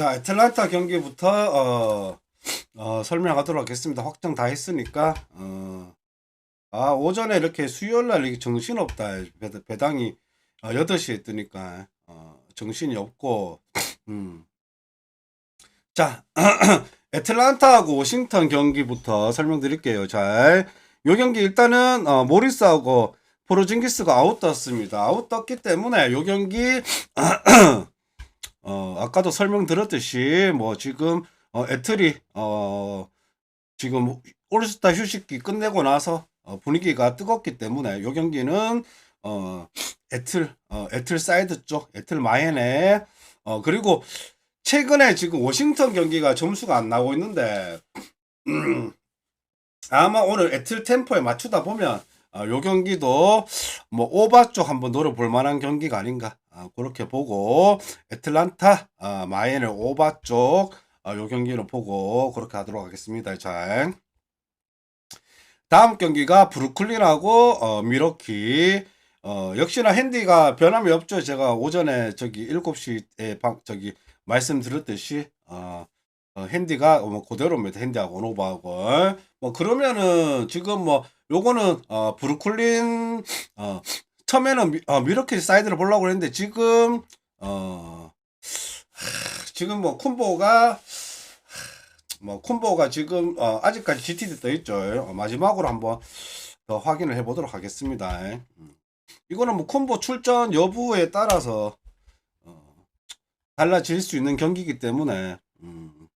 자, 애틀란타 경기부터 어, 어, 설명하도록 하겠습니다. 확정 다 했으니까 어, 아 오전에 이렇게 수요일 날 이렇게 정신 없다. 배, 배당이 어, 8시에 뜨니까 어, 정신이 없고 음. 자, 애틀란타하고 워싱턴 경기부터 설명드릴게요. 잘. 요 경기 일단은 어, 모리스하고 포르징기스가 아웃 떴습니다. 아웃 떴기 때문에 요 경기 어, 아까도 설명드렸듯이 뭐 지금 어, 애틀이 어, 지금 올스타 휴식기 끝내고 나서 어, 분위기가 뜨겁기 때문에 요 경기는 어, 애틀 어, 애틀 사이드 쪽 애틀 마헨에 어, 그리고 최근에 지금 워싱턴 경기가 점수가 안 나오고 있는데 음, 아마 오늘 애틀 템포에 맞추다 보면 어, 요 경기도 뭐 오바 쪽 한번 노려볼 만한 경기가 아닌가 아, 그렇게 보고 애틀란타 아, 마이앤을 오바 쪽 아, 요 경기를 보고 그렇게 하도록 하겠습니다. 잘. 다음 경기가 브루클린하고 어, 미러키 어, 역시나 핸디가 변함이 없죠. 제가 오전에 저기 7시에 방, 저기 말씀드렸듯이 어, 어, 핸디가 뭐 그대로입니다. 핸디하고 오노바하고 뭐 그러면은 지금 뭐 요거는 어, 브루클린 어, 처음에는 미, 어, 미러키 사이드를 보려고 했는데 지금 어 하, 지금 뭐 쿤보가 뭐 쿤보가 지금 어, 아직까지 GTD 떠 있죠. 어, 마지막으로 한번 더 확인을 해보도록 하겠습니다. 음. 이거는 뭐 쿤보 출전 여부에 따라서 어, 달라질 수 있는 경기이기 때문에 음,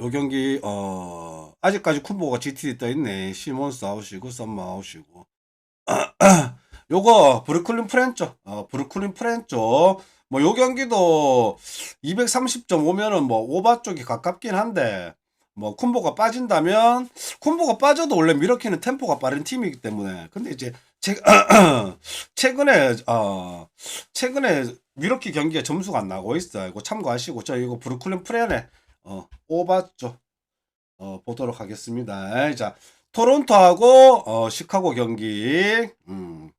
요 경기 어 아직까지 쿤보가 GTD 떠 있네. 시몬스 아웃이고 썸머 아웃이고 요거 브루클린 프렌쪽 어, 브루클린 프렌쪽 뭐요 경기도 230.5면은 뭐 오바 쪽이 가깝긴 한데 뭐 쿤보가 빠진다면 쿤보가 빠져도 원래 미러키는 템포가 빠른 팀이기 때문에 근데 이제 최, 최근에 어 최근에 미러키 경기가 점수가 안 나고 있어요. 이거 참고하시고 저 이거 브루클린 프렌에 어 오바 쪽 어, 보도록 하겠습니다. 자 토론토하고 어, 시카고 경기. 음.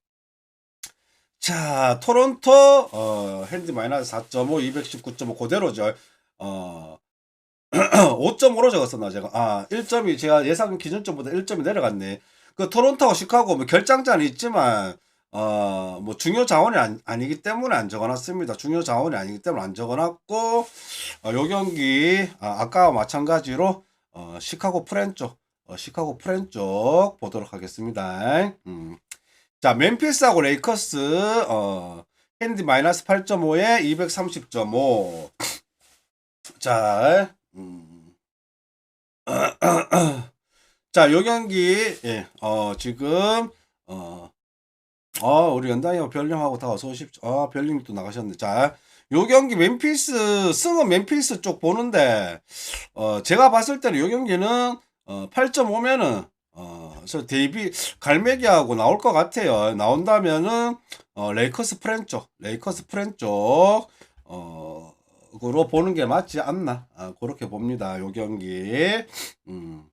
자, 토론토 어, 핸디 마이너스 4.5, 219.5 그대로죠. 어, 5.5로 적었었나 제가. 아, 1점이 제가 예상 기준점보다 1점이 내려갔네. 그 토론토하고 시카고 뭐 결장자는 있지만 어, 뭐 중요 자원이 안, 아니 기 때문에 안 적어놨습니다. 중요 자원이 아니기 때문에 안 적어놨고 어, 요 경기 아, 아까와 마찬가지로 어, 시카고 프렌 쪽 어, 시카고 프렌 쪽 보도록 하겠습니다. 음. 자, 멤피스하고 레이커스, 어, 핸디 마이너스 8.5에 230.5. 자, 음. 자, 요 경기, 예, 어, 지금, 어, 어, 우리 연당이하고 별령하고 다 어서 오십시오. 아, 별님이 또 나가셨네. 자, 요 경기 멤피스, 승은 멤피스 쪽 보는데, 어, 제가 봤을 때는 요 경기는, 어, 8.5면은, 어, 저 데이비 갈매기하고 나올 것 같아요. 나온다면은 어, 레이커스 프렌 쪽, 레이커스 프렌 쪽, 어, 으로 보는 게 맞지 않나? 아, 그렇게 봅니다. 요 경기. 음.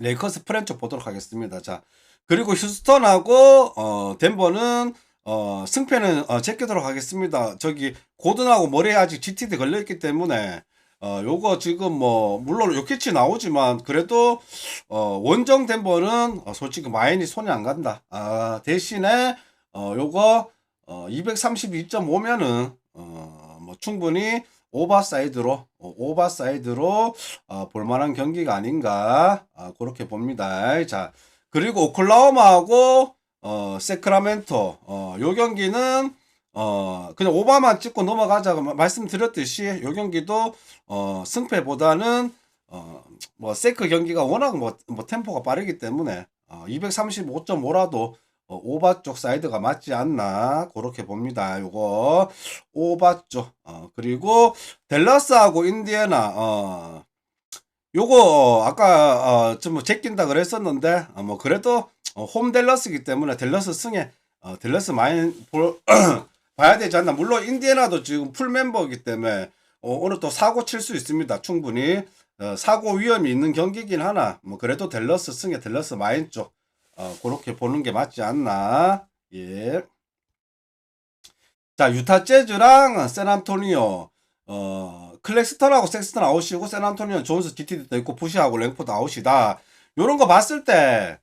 레이커스 프렌 쪽 보도록 하겠습니다. 자, 그리고 휴스턴하고 어, 덴버는 어, 승패는 어, 제끼도록 하겠습니다. 저기 고든하고 머리에 아직 GTD 걸려 있기 때문에 어, 요거 지금 뭐, 물론 요키치 나오지만, 그래도, 어, 원정 덴버는, 어, 솔직히 마인이 손이 안 간다. 아, 대신에, 어, 요거, 어, 232.5면은, 어, 뭐, 충분히 오버사이드로, 어, 오버사이드로, 어, 볼만한 경기가 아닌가, 아, 그렇게 봅니다. 자, 그리고 오클라호마하고, 어, 세크라멘토, 어, 요 경기는, 어, 그냥 오바만 찍고 넘어가자고 말씀드렸듯이 요 경기도 어, 승패보다는 어, 뭐 세크 경기가 워낙 뭐, 뭐 템포가 빠르기 때문에 어, 235.5라도 어, 오바 쪽 사이드가 맞지 않나 그렇게 봅니다. 요거 오바 쪽 어, 그리고 델러스하고 인디애나 어, 요거 어, 아까 어, 좀뭐 제낀다 그랬었는데 어, 뭐 그래도 어, 홈 델러스기 때문에 델러스 승에 어, 델러스 많이 볼 봐야 되지 않나. 물론 인디애나도 지금 풀 멤버이기 때문에 어, 오늘 또 사고 칠 수 있습니다. 충분히 어, 사고 위험이 있는 경기긴 하나. 뭐 그래도 델러스 승에 델러스 마인 쪽 어, 그렇게 보는 게 맞지 않나. 예. 자 유타 재즈랑 샌안토니오 어, 클렉스턴하고 섹스턴 아웃이고 샌안토니오 존스 GTD도 있고 부시하고 랭포드 아웃이다. 요런 거 봤을 때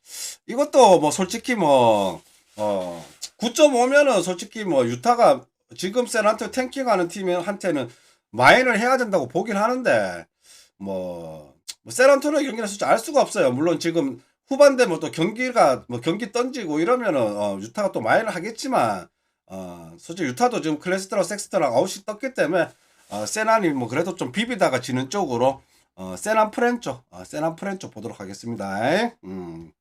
이것도 뭐 솔직히 뭐 어, 9.5면은 솔직히 뭐 유타가 지금 샌안토니오 탱킹하는 팀한테는 마인을 해야 된다고 보긴 하는데 뭐, 뭐 샌안토니오 경기는 솔직히 알 수가 없어요. 물론 지금 후반 되면 또 경기가 뭐 경기 던지고 이러면은 어, 유타가 또 마인을 하겠지만 어, 솔직히 유타도 지금 클래스터랑 섹스터랑 아웃이 떴기 때문에 어, 세난이 뭐 그래도 좀 비비다가 지는 쪽으로 어, 세난 프렌 쪽, 어, 세난 프렌 쪽 보도록 하겠습니다. 음.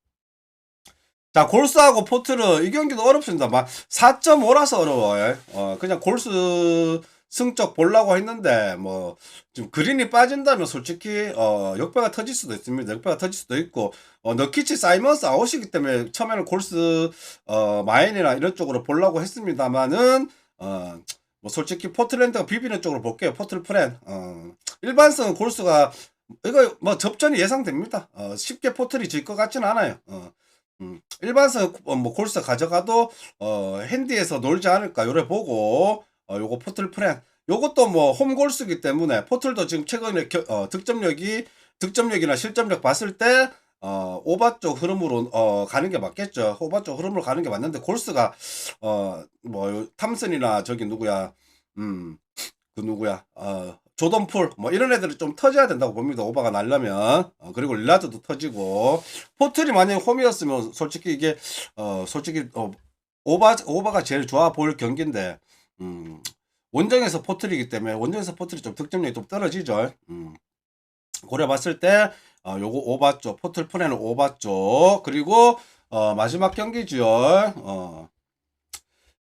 자, 골스하고 포트르 이 경기도 어렵습니다. 막 4.5라서 어려워요. 어, 그냥 골스 승적 보려고 했는데 뭐 지금 그린이 빠진다면 솔직히 어, 역배가 터질 수도 있습니다. 역배가 터질 수도 있고 어, 너키치 사이먼스 아웃이기 때문에 처음에는 골스 어, 마인이나 이런 쪽으로 보려고 했습니다만은 어, 뭐 솔직히 포틀랜드가 비비는 쪽으로 볼게요. 포틀 프렌. 어, 일반성은 골스가 이거 뭐 접전이 예상됩니다. 어, 쉽게 포틀이 질것 같지는 않아요. 어, 음, 일반성 어, 뭐 골스 가져가도 어, 핸디에서 놀지 않을까 요래 보고 어, 요거 포틀 프렌. 요것도 뭐 홈골스기 때문에 포틀도 지금 최근에 겨- 어, 득점력이 득점력이나 실점력 봤을 때 어, 오바 쪽 흐름으로 어, 가는 게 맞겠죠. 오바 쪽 흐름으로 가는 게 맞는데 골스가 어, 뭐 탐슨이나 저기 누구야? 음. 그 누구야? 어, 조던풀 뭐 이런 애들이 좀 터져야 된다고 봅니다. 오바가 날려면 어, 그리고 릴라드도 터지고 포틀이 만약에 홈이었으면 솔직히 이게 어 솔직히 어, 오바 오바가 제일 좋아 보일 경기인데 음, 원정에서 포틀이기 때문에 원정에서 포틀이 좀 득점력이 좀 떨어지죠. 음. 고려 봤을 때 어, 요거 오바 쪽 포틀 프레는 오바 쪽 그리고 어, 마지막 경기죠. 어,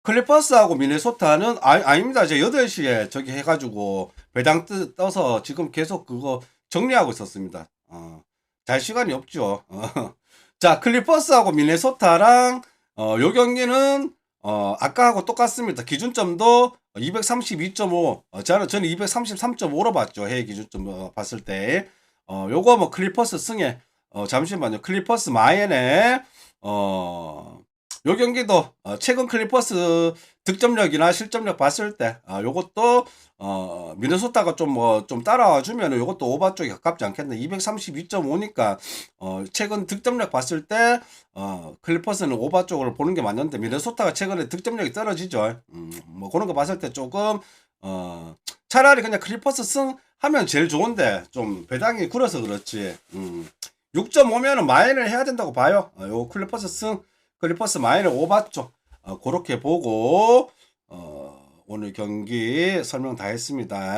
클리퍼스하고 미네소타는 아, 아닙니다. 이제 8시에 저기 해가지고 배당 뜨, 떠서 지금 계속 그거 정리하고 있었습니다. 어, 잘 시간이 없죠. 어. 자, 클리퍼스하고 미네소타랑 어, 요 경기는 어, 아까하고 똑같습니다. 기준점도 232.5. 어, 저는 저는 233.5로 봤죠. 해외 기준점 어, 봤을 때. 어, 요거 뭐 클리퍼스 승에 어, 잠시만요. 클리퍼스 마이앤에 어, 요 경기도 어, 최근 클리퍼스 득점력이나 실점력 봤을 때 아, 요것도 어, 미네소타가 좀 뭐 좀 따라와 주면 요것도 오바 쪽에 가깝지 않겠나 232.5니까 어, 최근 득점력 봤을 때 어, 클리퍼스는 오바 쪽을 보는 게 맞는데 미네소타가 최근에 득점력이 떨어지죠. 음, 뭐 그런 거 봤을 때 조금 어, 차라리 그냥 클리퍼스 승 하면 제일 좋은데 좀 배당이 굴어서 그렇지. 음. 6.5면은 마인을 해야 된다고 봐요. 어, 요 클리퍼스 승 클리퍼스 마인을 오바 쪽 어, 그렇게 보고 어, 오늘 경기 설명 다 했습니다.